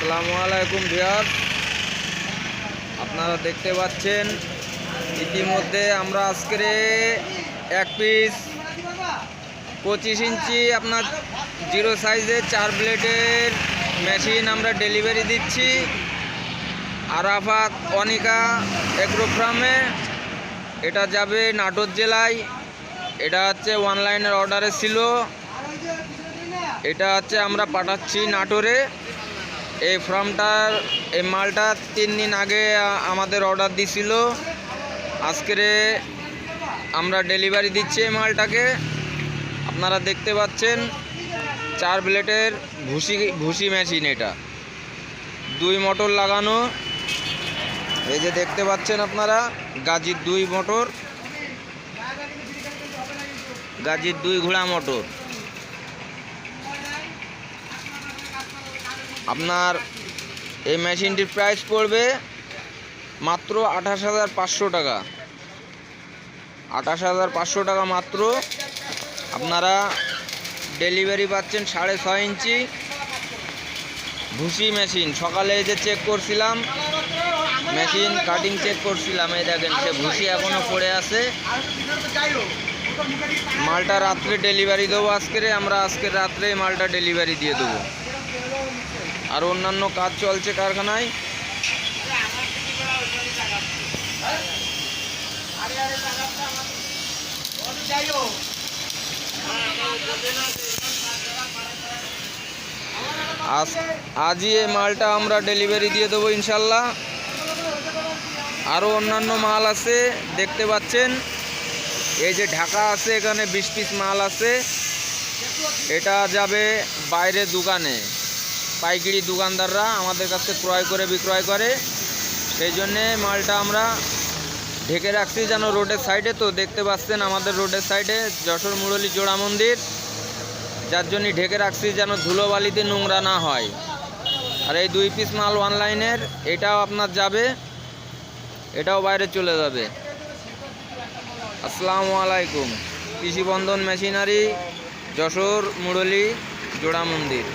আসসালামু আলাইকুম ভিয়ার আপনারা দেখতে পাচ্ছেন, ইতিমধ্যে আমরা আজকের এক পিস পঁচিশ ইঞ্চি আপনার জিরো সাইজের চার প্লেটের মেশিন আমরা ডেলিভারি দিচ্ছি। আরাফাত অনিকা এগ্রো ফার্মে এটা যাবে নাটোর জেলায়। এটা হচ্ছে অনলাইনের অর্ডারে ছিল। এটা হচ্ছে আমরা পাঠাচ্ছি নাটোরে। এই ফর্মটার, এই মালটা তিন দিন আগে আমাদের অর্ডার দিছিল। আজকের আমরা ডেলিভারি দিচ্ছি এই মালটাকে। আপনারা দেখতে পাচ্ছেন, চার প্লেটের ভুসি ভুসি মেশিন এটা। দুই মোটর লাগানো। এই যে দেখতে পাচ্ছেন আপনারা, গাজির দুই মোটর। গাজির দুই ঘোড়া মোটর। আপনার এই মেশিনটির প্রাইস পড়বে মাত্র আঠাশ হাজার পাঁচশো টাকা। আঠাশ হাজার পাঁচশো টাকা মাত্র। আপনারা ডেলিভারি পাচ্ছেন সাড়ে ছয় ইঞ্চি। ভুসি মেশিন সকালে যে চেক করছিলাম মেশিন কাটিং চেক করছিলাম, এই দেখেন সে ভুসি এখনও পড়ে আছে। মালটা রাত্রে ডেলিভারি দেবো আজকের, আমরা আজকের রাত্রে মালটা ডেলিভারি দিয়ে দেবো। আর অন্যান্য কাজ চলছে কারখানায়। আজ আজই এই মালটা আমরা ডেলিভারি দিয়ে দেবো ইনশাল্লাহ। আরও অন্যান্য মাল আছে, দেখতে পাচ্ছেন। এই যে ঢাকা আছে, এখানে বিশ পিস মাল আছে। এটা যাবে বাইরে দোকানে। পাইকারি দোকানদাররা আমাদের কাছে ক্রয় করে, বিক্রয় করে। সেই জন্যে মালটা আমরা ঢেকে রাখছি যেন রোডের সাইডে। তো দেখতে পাচ্ছেন আমাদের রোডের সাইডে যশোর মুরলী জোড়া মন্দির। যার জন্য ঢেকে রাখছি যেন ধুলোবালিতে নোংরা না হয়। আর এই দুই পিস মাল অনলাইনের, এটাও আপনার যাবে, এটাও বাইরে চলে যাবে। আসসালামু আলাইকুম। কৃষিবন্ধন মেশিনারি, যশোর মুরলী জোড়া মন্দির।